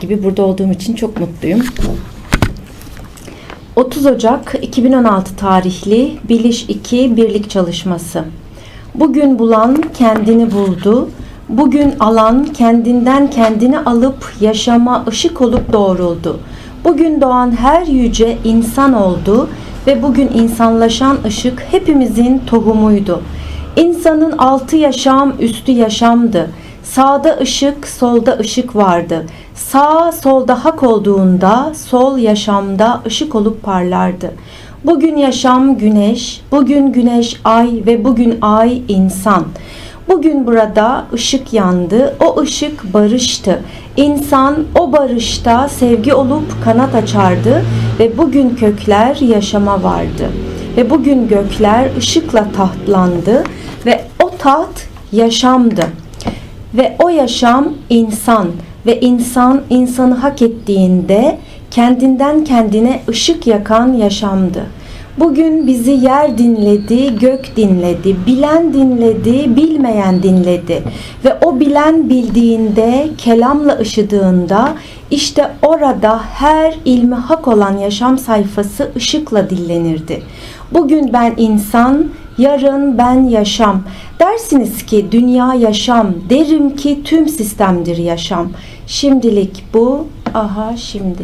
gibi burada olduğum için çok mutluyum. 30 Ocak 2016 tarihli Biliş 2 Birlik Çalışması. Bugün bulan kendini buldu. Bugün alan kendinden kendini alıp yaşama ışık olup doğruldu. Bugün doğan her yüce insan oldu ve bugün insanlaşan ışık hepimizin tohumuydu. İnsanın altı yaşam üstü yaşamdı. Sağda ışık, solda ışık vardı. Sağ solda hak olduğunda sol yaşamda ışık olup parlardı. Bugün yaşam güneş, bugün güneş ay ve bugün ay insan. Bugün burada ışık yandı, o ışık barıştı. İnsan o barışta sevgi olup kanat açardı ve bugün kökler yaşama vardı. Ve bugün gökler ışıkla tahtlandı ve o taht yaşamdı. Ve o yaşam insan ve insan insanı hak ettiğinde kendinden kendine ışık yakan yaşamdı. Bugün bizi yer dinledi, gök dinledi, bilen dinledi, bilmeyen dinledi. Ve o bilen bildiğinde, kelamla ışıdığında işte orada her ilmi hak olan yaşam sayfası ışıkla dillenirdi. Bugün ben insan, yarın ben yaşam. Dersiniz ki dünya yaşam, derim ki tüm sistemdir yaşam. Şimdilik bu, aha şimdi.